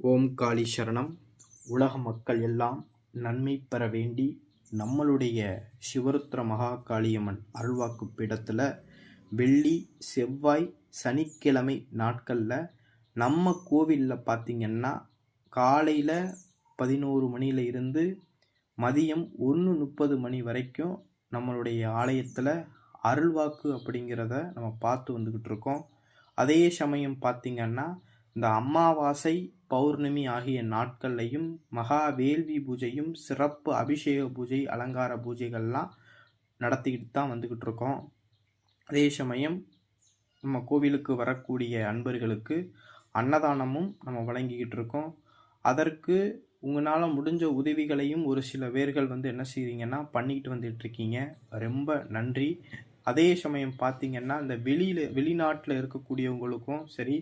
ஓம் காளி சரணம். உலக மக்கள் எல்லாம் நன்மை பெற வேண்டி நம்மளுடைய சிவருத்ர மகா காளியம்மன் அருள்வாக்கு பீடத்தில் வெள்ளி செவ்வாய் சனிக்கிழமை நாட்களில் நம்ம கோவிலில் பார்த்திங்கன்னா காலையில் பதினோரு மணியில் இருந்து மதியம் ஒன்று முப்பது மணி வரைக்கும் நம்மளுடைய ஆலயத்தில் அருள்வாக்கு அப்படிங்கிறத நம்ம பார்த்து வந்துக்கிட்டு இருக்கோம். அதே சமயம் பார்த்திங்கன்னா இந்த அமாவாசை பௌர்ணமி ஆகிய நாட்கள்லையும் மகா வேள்வி பூஜையும் சிறப்பு அபிஷேக பூஜை அலங்கார பூஜைகள்லாம் நடத்திக்கிட்டு தான் வந்துக்கிட்டு இருக்கோம் அதே சமயம் நம்ம கோவிலுக்கு வரக்கூடிய அன்பர்களுக்கு அன்னதானமும் நம்ம வழங்கிக்கிட்டு இருக்கோம் அதற்கு உங்களால் முடிஞ்ச உதவிகளையும் ஒரு சில பேர்கள் வந்து என்ன செய்கிறீங்கன்னா பண்ணிக்கிட்டு வந்துட்டுருக்கீங்க ரொம்ப நன்றி. அதே சமயம் பார்த்திங்கன்னா இந்த வெளியில் வெளிநாட்டில் இருக்கக்கூடியவங்களுக்கும் சரி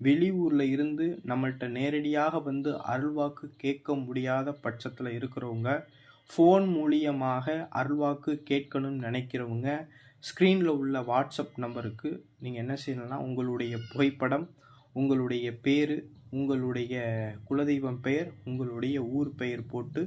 வெளியூரில் இருந்து நம்மள்கிட்ட நேரடியாக வந்து அருள்வாக்கு கேட்க முடியாத பட்சத்தில் இருக்கிறவங்க ஃபோன் மூலியமாக அருள்வாக்கு கேட்கணும்னு நினைக்கிறவங்க ஸ்க்ரீனில் உள்ள வாட்ஸ்அப் நம்பருக்கு நீங்கள் என்ன செய்யணும்னா உங்களுடைய புகைப்படம் உங்களுடைய பேர் உங்களுடைய குலதெய்வம் பெயர் உங்களுடைய ஊர் பெயர் போட்டு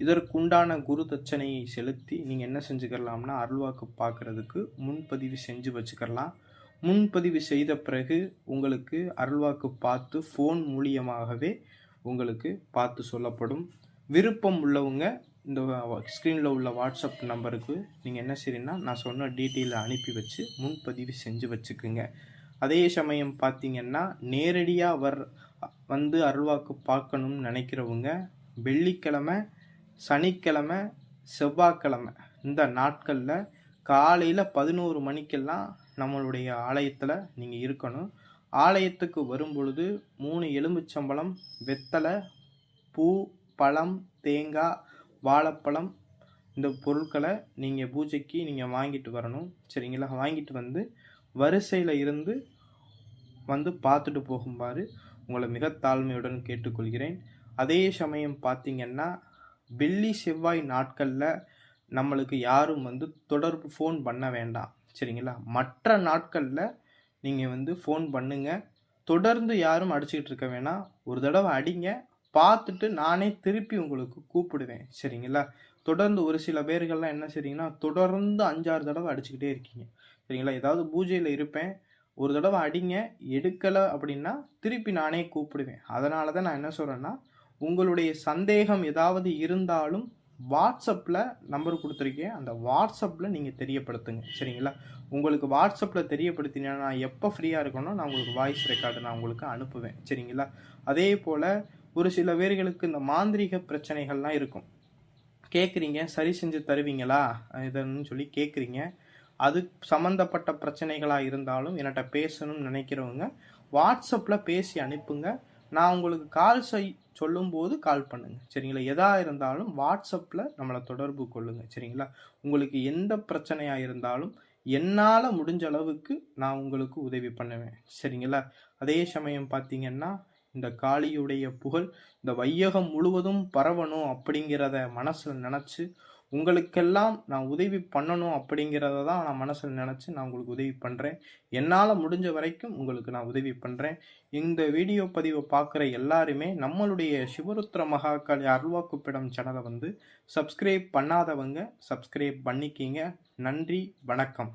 இதற்குண்டான குரு தட்சணையை செலுத்தி நீங்கள் என்ன செஞ்சுக்கலாம்னா அருள்வாக்கு பார்க்குறதுக்கு முன்பதிவு செஞ்சு வச்சுக்கலாம் முன்பதிவு செய்த பிறகு உங்களுக்கு அருள்வாக்கு பார்த்து ஃபோன் மூலியமாகவே உங்களுக்கு பார்த்து சொல்லப்படும். விருப்பம் உள்ளவங்க இந்த ஸ்க்ரீனில் உள்ள வாட்ஸ்அப் நம்பருக்கு நீங்கள் என்ன செய்றீங்கன்னா நான் சொன்ன டீட்டெயிலை அனுப்பி வச்சு முன்பதிவு செஞ்சு வச்சுக்குங்க. அதே சமயம் பார்த்தீங்கன்னா நேரடியாக வர் வந்து அருள்வாக்கு பார்க்கணும்னு நினைக்கிறவங்க வெள்ளிக்கிழமை சனிக்கிழமை செவ்வாய்க்கிழமை இந்த நாட்களில் காலையில் பதினோரு மணிக்கெல்லாம் நம்மளுடைய ஆலயத்தில் நீங்கள் இருக்கணும். ஆலயத்துக்கு வரும்பொழுது மூணு எலும்புச்சம்பளம் வெத்தலை பூ பழம் தேங்காய் வாழைப்பழம் இந்த பொருட்களை நீங்கள் பூஜைக்கு நீங்கள் வாங்கிட்டு வரணும். சரிங்களா? வாங்கிட்டு வந்து வரிசையில் இருந்து வந்து பார்த்துட்டு போகும்பாறு உங்களை மிக தாழ்மையுடன் கேட்டுக்கொள்கிறேன். அதே சமயம் பார்த்திங்கன்னா வெள்ளி செவ்வாய் நாட்களில் நம்மளுக்கு யாரும் வந்து தொடர்பு ஃபோன் பண்ண வேண்டாம். சரிங்களா? மற்ற நாட்களில் நீங்கள் வந்து ஃபோன் பண்ணுங்கள் தொடர்ந்து யாரும் அடிச்சுக்கிட்டு இருக்க வேணாம் ஒரு தடவை அடிங்க. பார்த்துட்டு நானே திருப்பி உங்களுக்கு கூப்பிடுவேன். சரிங்களா? தொடர்ந்து ஒரு சில பேர்கள்லாம் என்ன செய்றீங்கன்னா தொடர்ந்து அஞ்சாறு தடவை அடிச்சுக்கிட்டே இருக்கீங்க. சரிங்களா? ஏதாவது பூஜையில் இருப்பேன். ஒரு தடவை அடிங்க. எடுக்கலை அப்படின்னா திருப்பி நானே கூப்பிடுவேன். அதனால தான் நான் என்ன சொல்கிறேன்னா உங்களுடைய சந்தேகம் ஏதாவது இருந்தாலும் வாட்ஸ்அப்பில் நம்பர் கொடுத்துருக்கேன். அந்த வாட்ஸ்அப்பில் நீங்கள் தெரியப்படுத்துங்க. சரிங்களா? உங்களுக்கு வாட்ஸ்அப்பில் தெரியப்படுத்தினா நான் எப்போ ஃப்ரீயாக இருக்கணும் நான் உங்களுக்கு வாய்ஸ் ரெக்கார்டு நான் உங்களுக்கு அனுப்புவேன். சரிங்களா? அதே போல் ஒரு சில பேர்களுக்கு இந்த மாந்திரிக பிரச்சனைகள்லாம் இருக்கும். கேட்குறீங்க சரி செஞ்சு தருவீங்களா? இதுன்னு சொல்லி கேட்குறீங்க. அது சம்மந்தப்பட்ட பிரச்சனைகளாக இருந்தாலும் என்கிட்ட பேசணும்னு நினைக்கிறவங்க வாட்ஸ்அப்பில் பேசி அனுப்புங்க. நான் உங்களுக்கு கால் செய் சொல்லும்போது கால் பண்ணுங்கள் சரிங்களா? எதாக இருந்தாலும் வாட்ஸ்அப்பில் நம்மளை தொடர்பு கொள்ளுங்கள் சரிங்களா? உங்களுக்கு எந்த பிரச்சனையாக இருந்தாலும் என்னால் முடிஞ்ச அளவுக்கு நான் உங்களுக்கு உதவி பண்ணுவேன். சரிங்களா? அதே சமயம் பார்த்தீங்கன்னா இந்த காளியுடைய புகழ் இந்த வையகம் முழுவதும் பரவணும் அப்படிங்கிறத மனசில் நினச்சி உங்களுக்கெல்லாம் நான் உதவி பண்ணணும் அப்படிங்கிறத தான் நான் மனசில் நினச்சி நான் உங்களுக்கு உதவி பண்ணுறேன் என்னால் முடிஞ்ச வரைக்கும் உங்களுக்கு நான் உதவி பண்ணுறேன் இந்த வீடியோ பதிவை பார்க்குற எல்லாருமே நம்மளுடைய சிவருத்ர மகாக்காளி அருள்வாக்குப்பிடம் சேனலை வந்து சப்ஸ்கிரைப் பண்ணாதவங்க சப்ஸ்கிரைப் பண்ணிக்கிங்க. நன்றி வணக்கம்.